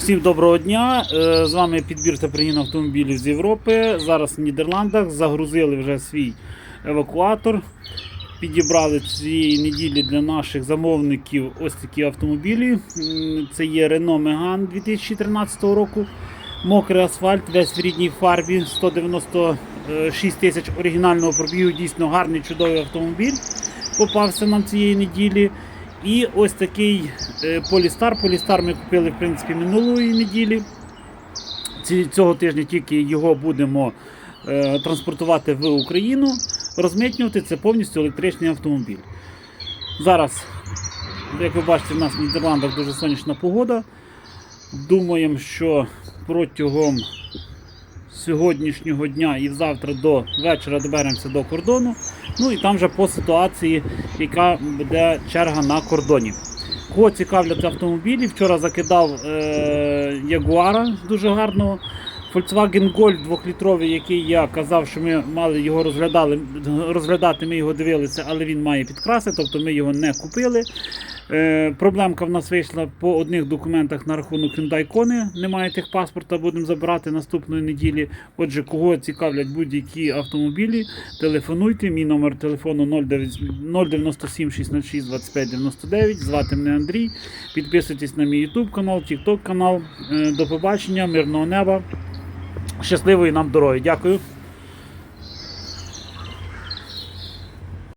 Всім доброго дня. Е, З вами підбір та пригін автомобілів з Європи. Зараз в Нідерландах загрузили вже свій евакуатор. Підібрали цієї неділі для наших замовників ось такі автомобілі. Це є Renault Megane 2013 року. Мокрий асфальт, весь в рідній фарбі, 196 тисяч оригінального пробігу. Дійсно гарний чудовий автомобіль. Попався нам цієї неділі. І ось такий е, Полістар. Полістар ми купили в принципі минулої неділі. Цього тижня тільки його будемо е, транспортувати в Україну. Розмитнювати це повністю електричний автомобіль. Зараз, як ви бачите, в нас в Нідерландах дуже сонячна погода. Думаємо, що протягом сьогоднішнього дня і завтра до вечора доберемося до кордону. Ну і там вже по ситуації, яка буде черга на кордоні. Кого цікавлять автомобілі, вчора закидав е, Ягуара дуже гарного. Volkswagen Golf 2-літровий, який я казав, що ми мали його розглядали, розглядати, ми його дивилися, але він має підкраси, тобто ми його не купили. Е, проблемка в нас вийшла по одних документах на рахунок Hyundai Kona. Немає тих паспорта, будемо забирати наступної неділі. Отже, кого цікавлять будь-які автомобілі, телефонуйте. Мій номер телефону 097 606 25 99. Звати мене Андрій. Підписуйтесь на мій YouTube канал, TikTok канал. Е, До побачення, мирного неба. Щасливої нам дороги. Дякую.